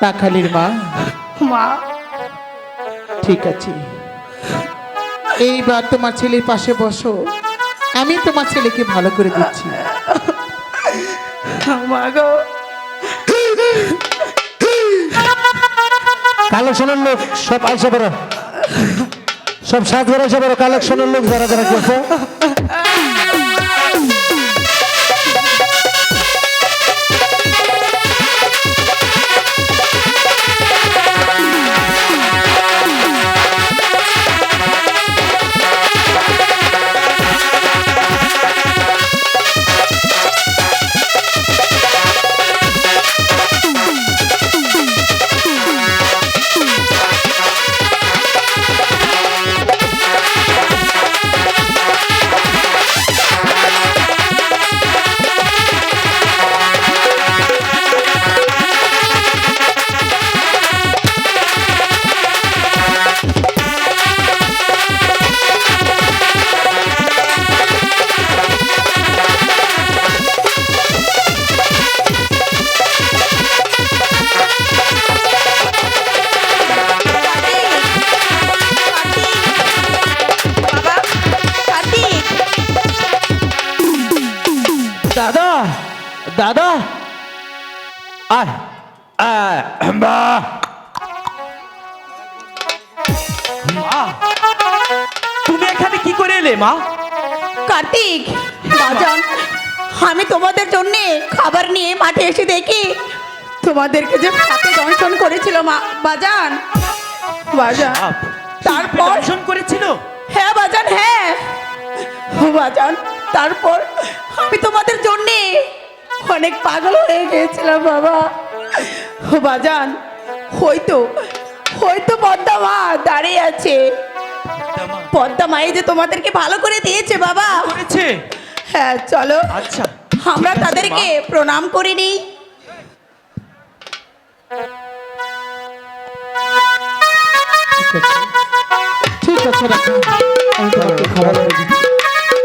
গো রাখালের মা। মা। ঠিক আছে। এইবার তোমার ছেলের পাশে বসো। আমি তোমার ছেলেকে ভালো করে দিচ্ছি। মা গো। কালেকশনের লোক সব আইসে পড়ো। সব সাত বেড়ে এসে পড়ো কালেকশনের লোক যারা যারা করছে বাজান। বাজান। তারপর দর্শন করেছিল? হ্যাঁ বাজান হ্যাঁ। বাজান তারপর আমি তোমাদের জন্য অনেক পাগল হয়ে গিয়েছিলাম বাবা। বাজান হয়তো হয়তো পদ্মা মা দাঁড়িয়ে আছে। পদ্মা মাই যে তোমাদেরকে ভালো করে দিয়েছে বাবা। হ্যাঁ চলো। আচ্ছা আমরা তাদেরকে প্রণাম করে নিই। ঠিক আছে রাখা আমি তোমাকে খাবার করে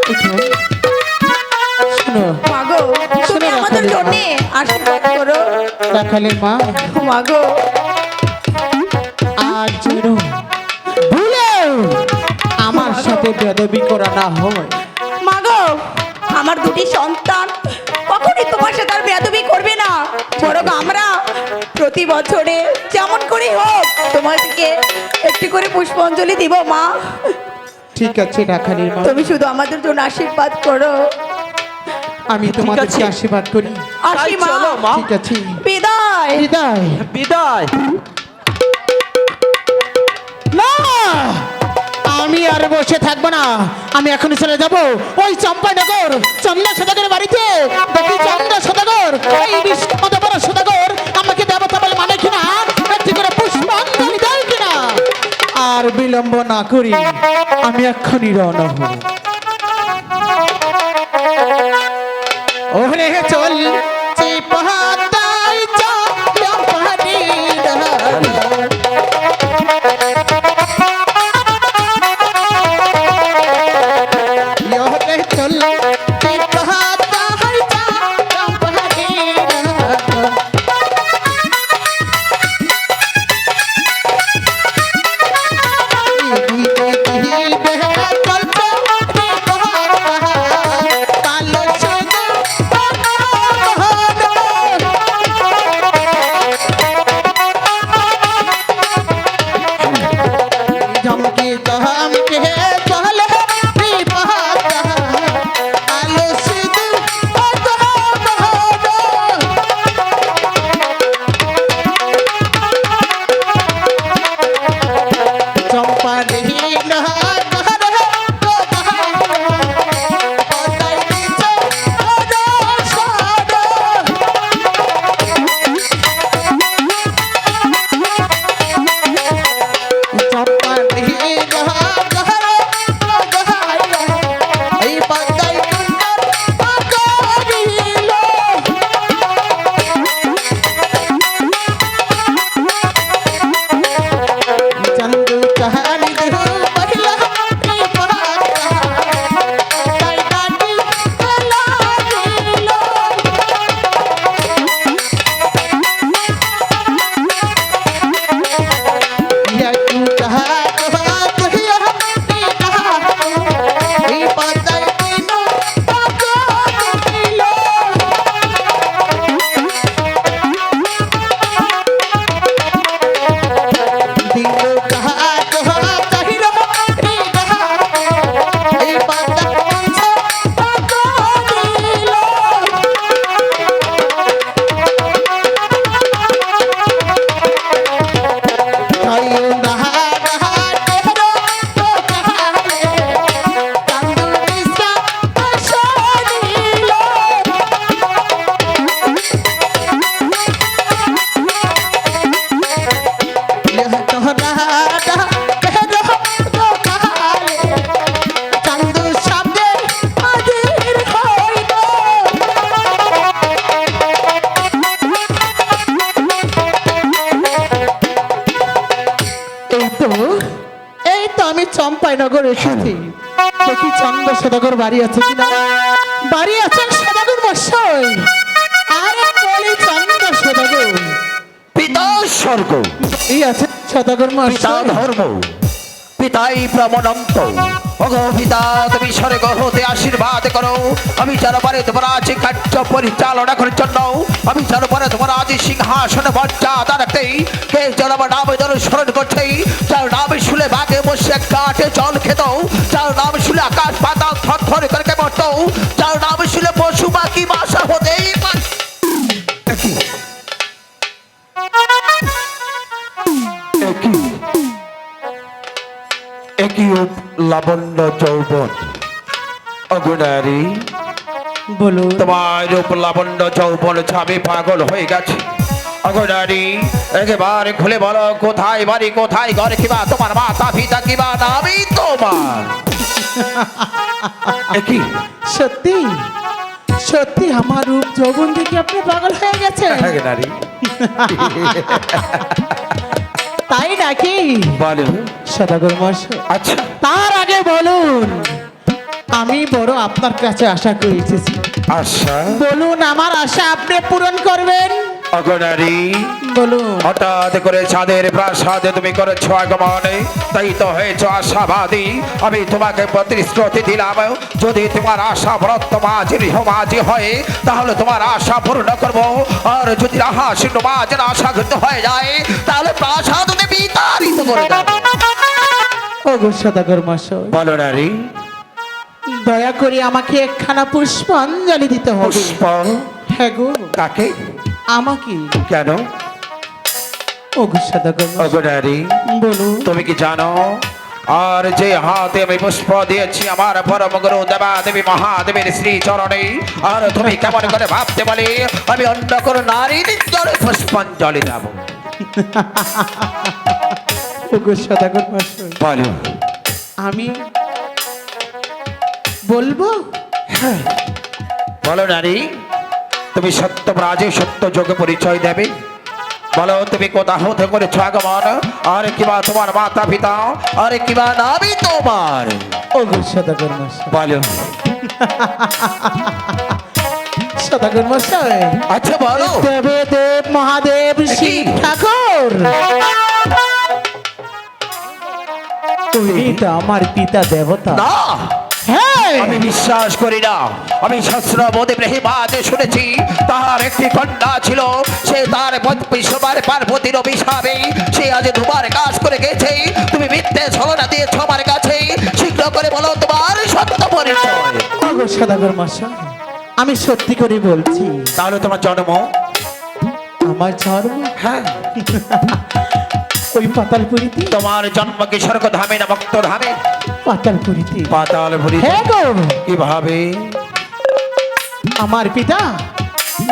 দিচ্ছি। শোনো মাগো তুমি আমাদের জন্য আশীর্বাদ করো। রাখালের মা মাগো। আর যেন ভুলেও বেদবি করা না হয়। মাগো আমার দুটি সন্তান কখনই তোমার সাথে আর বেয়াদবি করবে না। বরং আমরা প্রতি বছরে যেমন করে হোক তোমাদেরকে একটি করে পুষ্পাঞ্জলি দিব মা। ঠিক আছে রাখালির মা। তুমি শুধু আমাদের জন্য আশীর্বাদ করো। আমি তোমাদেরকে। আশীর্বাদ করি। আসি মা। ঠিক আছে। বিদায়। বিদায়। বিদায়। না আমি আর বসে থাকব না। আমি এখনই চলে যাব ওই চম্পা চম্পানগর চন্দ্র সদাগর বাড়িতে। চন্দ্র সদাগর এই বিষ্ণু সদাগর আর বিলম্ব না করি আমি এক্ষুনি রওনা হব। ওরে চল। বাড়ি আছে কিনা বাড়ি আছেন সদাগুর মশাই আরে বলি চন্দ্র সদাগর পিতা স্বর্গ। এই আছে সদাগর পিতা মশাই ধর্ম। পিতাই প্রমনন্ত পিতা তুমি স্বর্গ হতে আশীর্বাদ করো। আমি জনপরে তোমার আজ কার্য পরিচালনা করার জন্য, আমি জনপরে তোমার আজ সিংহাসন মর্যাদা রাখতেই কে জনম নাম স্মরণ করছেই যার নাম শুলে বাঘে বসে কাটে জল খেত, যার নাম শুলে আকাশ পাতাল থর থর করে কেমত, যার নাম শুলে পশু পাখি বাসা লাবণ্য যৌবন। অগুনারী বলুন তোমার রূপ লাবণ্য যৌবন ছাবে পাগল হয়ে গেছে। অগুনারী একেবারে খুলে বলো কোথায় বাড়ি কোথায় ঘর কিবা? তোমার মাতা পিতা কিবা? নামই তোমার। একই সত্যি? সত্যি আমার রূপ যৌবন দেখে আপনি পাগল হয়ে গেছেন। অগুনারী তাই নাকি? বলো। সদাগর মশাই আচ্ছা তার আগে বলুন আমি বড় আপনার কাছে আশা করে এসেছি আচ্ছা বলুন আমার আশা আপনি পূরণ করবেন? অগনারী বলুন। হঠাৎ করে চাঁদের প্রাসাদে তুমি করেছ আগমনে তাই তো হয়েছ আশাবাদী। আমি তোমাকে প্রতিশ্রুতি দিলাম যদি তোমার আশা ব্রত মাঝি মাঝি হয় তাহলে তোমার আশা পূর্ণ করব। আর যদি আহা শূন্য মাঝের আশা ঘৃত হয়ে যায় তাহলে প্রাসাদ বিতাড়িত করে ওগো সদাগর মশাই বলো নারী। দয়া করে আমাকে একখানা পুষ্পাঞ্জলি দিতে হবে। পুষ্প? হ্যাঁ গো। কাকে? আমাকে। কেন? ওগো সদাগর তুমি কি জানো? আর যে হাতে আমি পুষ্প দিয়েছি আমার পরম গুরু দেবা দেবী মহাদেবীর শ্রী চরণে আর তুমি কেমন করে ভাবতে বলে আমি অন্য কোনো জলে পুষ্পাঞ্জলি দেব। সদাগর বলো। আমি বলব? বলো নারী তুমি সত্য রাজে সত্য যোগে পরিচয় দেবে। বলো তুমি কোথা হতে করেছ আগমন? আর কিবা তোমার মাতা পিতা? আর কিবা নামই তোমার? সদাগর বলো। সদাগর মশাই আচ্ছা বলো। দেবে দেব মহাদেব শিব ঠাকুর। উনি তো আমার পিতা দেবতা। না। আমি বিশ্বাস করি না। আমি শাস্ত্র বোধে ব্রহিমাতে শুনেছি তার একটি কন্যা ছিল। সে তার বিশ্ববার পার্বতীর অভিশাপে। সে আজ দুবার কাজ করে গেছে। তুমি মিথ্যে ছলনা দিয়েছ আমার কাছে। শীঘ্র করে বলো তোমার সত্য পরিচয়। আমি সত্যি করে বলছি। তাহলে তোমার জন্ম? আমার জন্ম? হ্যাঁ। ওই পাতালপুরিতে তোমার জন্ম কি স্বর্গ ধামে না ভক্ত ধামে পাতালপুরিতে পাতাল ভরি হ্যাঁ গো। কীভাবে? আমার পিতা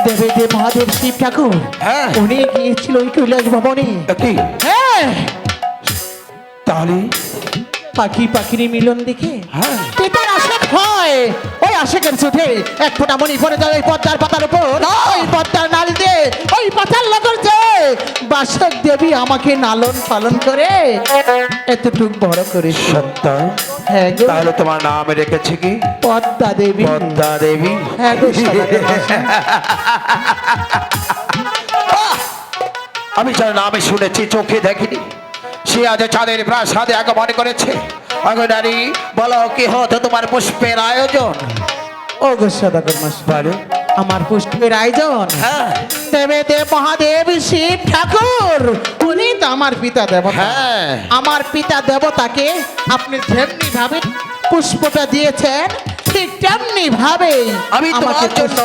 দেবে দেব মহাদেব শিব ঠাকুর হ্যাঁ। উনি গিয়েছিল ওই কৈলাস ভবনে। কি? হ্যাঁ। তাহলে? পাখি পাখির মিলন দেখে হ্যাঁ। আশেক হয় ওই আশেকের চোখে এক ফোঁটা মনি পড়ে যায় ওই পদ্মার পাতার উপর। ওই পদ্মার নাল দিয়ে ওই পাতার লগর যে বাসক দেবী আমাকে লালন পালন করে। এতটুক বড় করে সত্য। হ্যাঁ গো। তাহলে তোমার নাম রেখেছে কি? পদ্মা দেবী। পদ্মা দেবী। হ্যাঁ গো আমি যার নামে শুনেছি চোখে দেখিনি। সে আজ চাঁদের প্রাসাদে আগমন করেছে। আগনারী বলো কি হতো তোমার পুষ্পের আয়োজন? ও গো সদাগর মশাই আমার পুষ্পের আয়োজন? হ্যাঁ। দেবে দেব মহাদেব শিব ঠাকুর উনি তো আমার পিতা দেবতা। হ্যাঁ। আমার পিতা দেবতাকে আপনি যেমনি ভাবে পুষ্পটা দিয়েছেন ঠিক তেমনি ভাবে আমি তোমার জন্য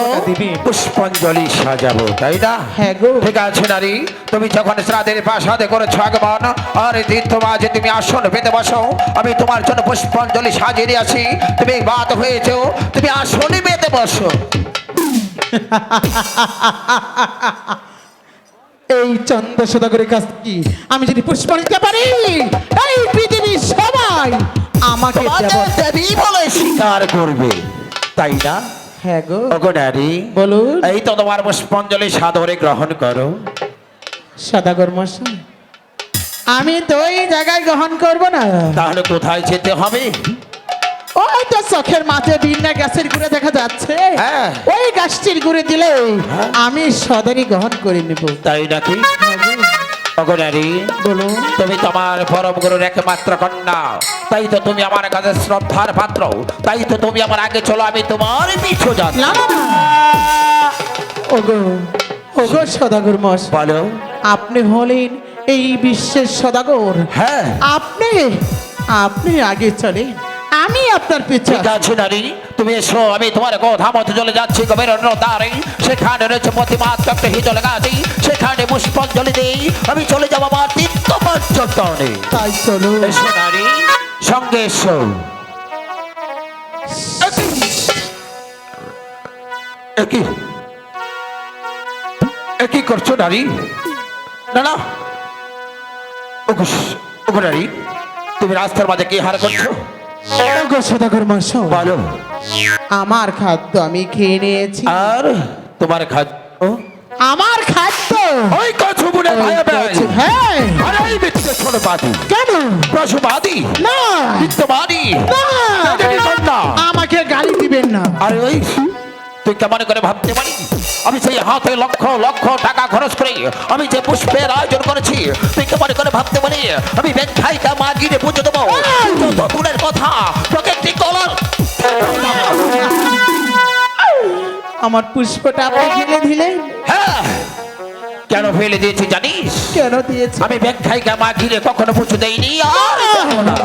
পুষ্পাঞ্জলি সাজাবো তাই না? হ্যাঁ গো। ঠিক আছে নারী। তুমি যখন শ্রাদের প্রাসাদে করেছ আগমন আর তীর্থ মাঝে তুমি আসন পেতে বসো আমি তোমার জন্য পুষ্পাঞ্জলি সাজিয়ে দিয়ে আছি তুমি বাদ হয়েছো তুমি আসনে পেতে বসো। এই চন্দ্র সদাগরের কাছ থেকে আমি যদি পুষ্প নিতে পারি এই পৃথিবীর সবাই আমাকে দেবী বলে স্বীকার করবে। তাই না? হ্যাঁ গো। ওগো নারী বলুন। এই তো তোমার পুষ্পাঞ্জলি সাদরে গ্রহণ করো। সদাগর মশাই আমি তো ওই জায়গায় গ্রহণ করব না। তাহলে কোথায় যেতে হবে? ওই তো চোখের মাঝে বিন্না গাছের গুড়ে দেখা যাচ্ছে। হ্যাঁ। ওই গাছটির গুড়ে দিলে আমি সদারি গ্রহণ করে নেব। তাই নাকি? ওগো নারী বলুন। তুমি তোমার পরম গুরুর একমাত্র কন্যা। তাই তো তুমি আমার কাছে শ্রদ্ধার পাত্র। তাই তো তুমি আমার আগে চলো আমি তোমার পিছু যাচ্ছি। ওগো ওগো সদাগর মশ বলো। আপনি হলেন এই বিশ্বের সদাগর। হ্যাঁ। আপনি আপনি আগে চলেন। আমি আপনার পিছনে আছে নারী। তুমি এসো আমি তোমার কথা মতো চলে যাচ্ছি গভীর অন্য তারে সেখানে রয়েছে প্রতিমাত্র একটা হিজল গাছি সেখানে পুষ্পাঞ্জলি দেই। আমি চলে যাব আমার তীর্থ পর্যটনে। তাই চলো। এসো নারী। সঙ্গে এসো। একই একই করছ নারী? না না। ওগো নারী। তুমি রাস্তার মাঝে কি হার করছ? ওগো সদাগর বলো। আমার খাদ্য আমি খেয়ে নিয়েছি। আর তোমার খাদ্য? আমার খাদ্য? ওই কছু বুড়ে ভাই ভাই হ্যাঁ। আরে এই ব্যক্তিকে ছোট বাদি। কেন? প্রসুবাদী। না। মিথ্যবাদী। না। না আমাকে গালি দিবেন না। আরে ওই তুই কেমন করে ভাবতে পারি আমি সেই হাতে লক্ষ লক্ষ টাকা খরচ করে আমি যে পুষ্পের আয়োজন করেছি তুই কেমন করে ভাবতে পারি আমি ব্যাখ্যায়িকা মা গিরে পুজো দেবো দূরের কথা তোকে একটি কলার। আমার পুষ্পটা আপনি ফেলে দিলেন? হ্যাঁ। কেন ফেলে দিয়েছি জানিস? কেন দিয়েছে? আমি ব্যাখ্যায়িকা মা ঘিরে কখনো পুজো দেইনি আর না।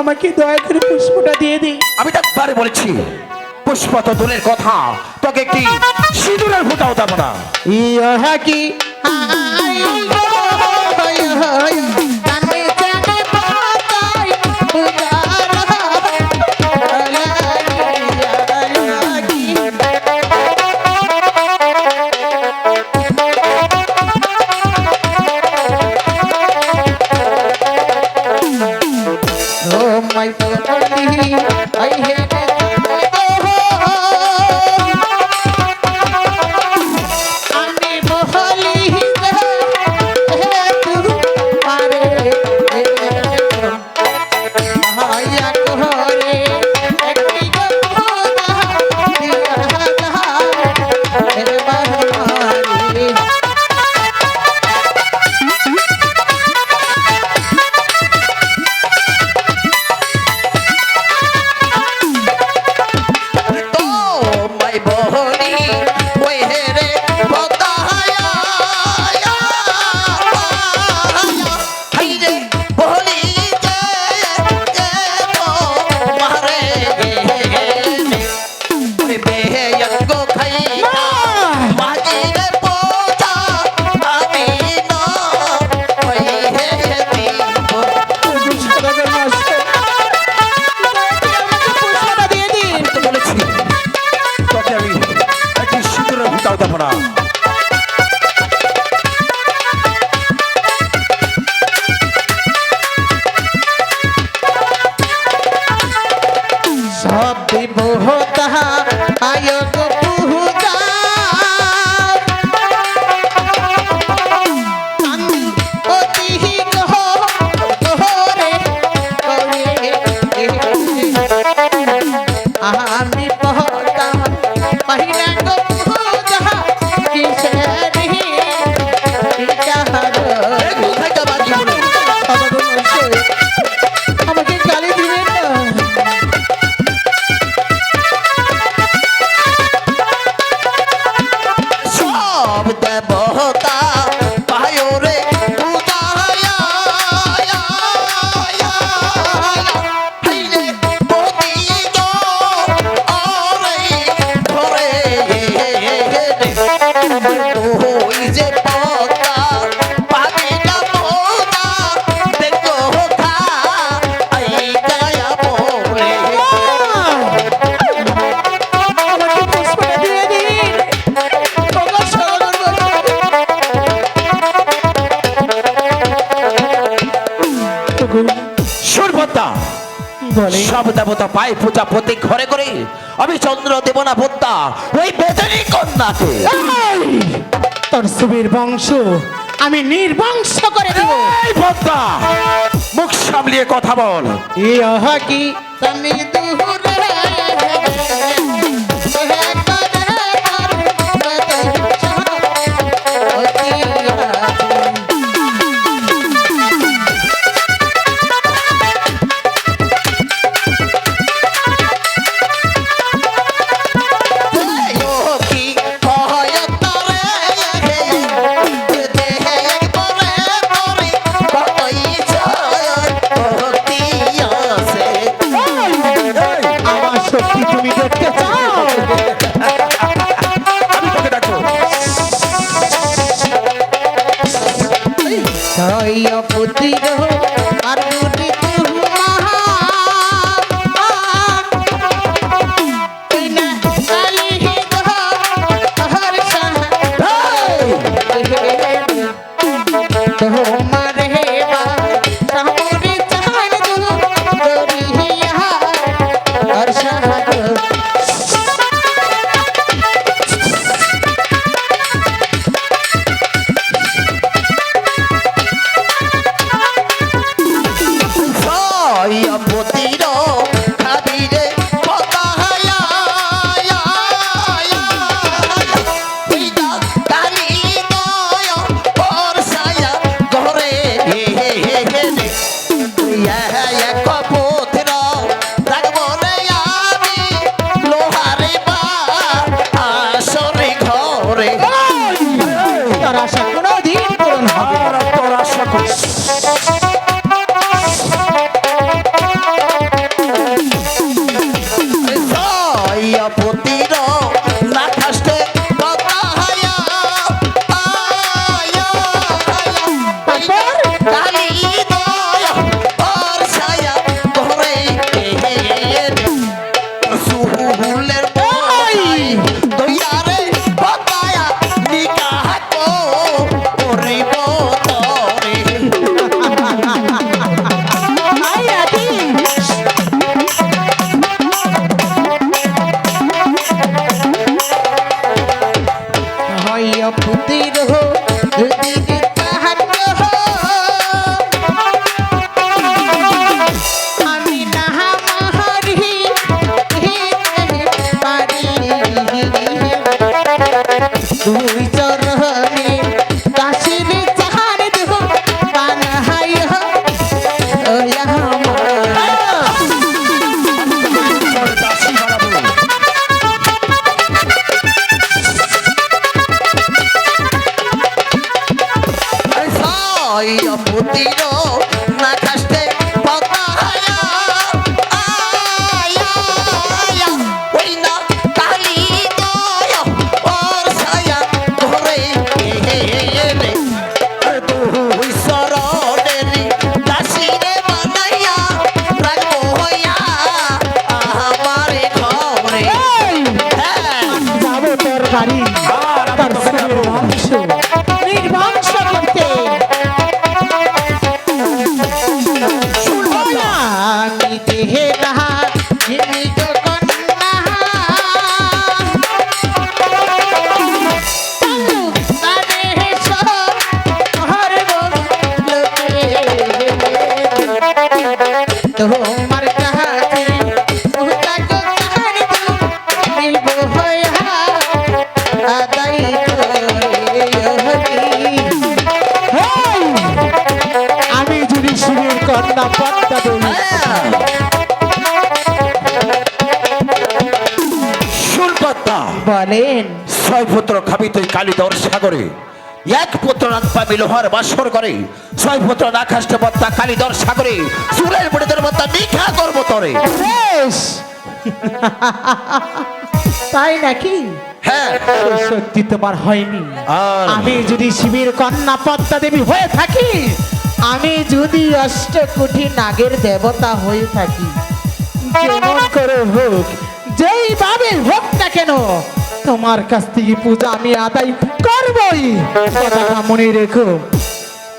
আমাকে দয়া করে পুষ্পটা দিয়ে দিন। আমি তো বলেছি পুষ্প তো দূরের কথা তোকে কি সিঁদুরের ফুটাও দেবো না ইয়া কি দেবতা পায় পূজা প্রতি ঘরে করে আমি চন্দ্র দেব না ভদ্রা ওই বেদনী কন্যাকে। তোর সুবীর বংশ আমি নির্বংশ করে দেব। এই ভদ্রা মুখ সামলিয়ে কথা বল। ইহা কি tiro. বলেন ছয় পুত্র খাবি তুই কালিদর সাগরে এক পুত্র নাক পাবি লোহার বাসর করে ছয় পুত্র নাকাষ্ট পত্তা কালিদর সাগরে সুরের বুড়িদের মত্তা নিখা করব তরে। তাই নাকি? হ্যাঁ। সত্যি তোমার হয়নি। আমি যদি শিবের কন্যা পদ্মা দেবী হয়ে থাকি আমি যদি অষ্টকোটি নাগের দেবতা হয়ে থাকি যেমন করে হোক যেইভাবে হোক না কেন তোমার কাছ থেকে পূজা আমি আদায় করবই। কথাটা মনে রেখো।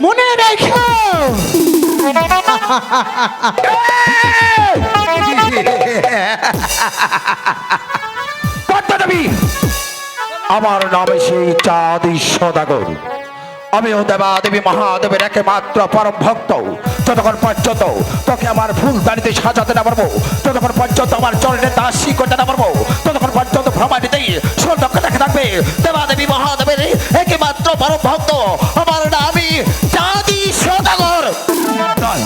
মনে রেখো। আমার নামে সেই চাঁদি সদাগর। আমিও দেবা দেবী মহাদেবের একমাত্র পরম ভক্ত। যতক্ষণ পর্যন্ত তোকে আমার ফুল দাঁড়িতে সাজাতে না পারব, ততক্ষণ পর্যন্ত আমার চরণে দাসী করতে না পারব, ততক্ষণ পর্যন্ত ভ্রমাটিতেই সৌন্দর্য দেখে থাকবে। দেবা দেবী মহাদেবের একমাত্র পরম ভক্ত। আমার নামই চাঁদি সদাগর। ভাই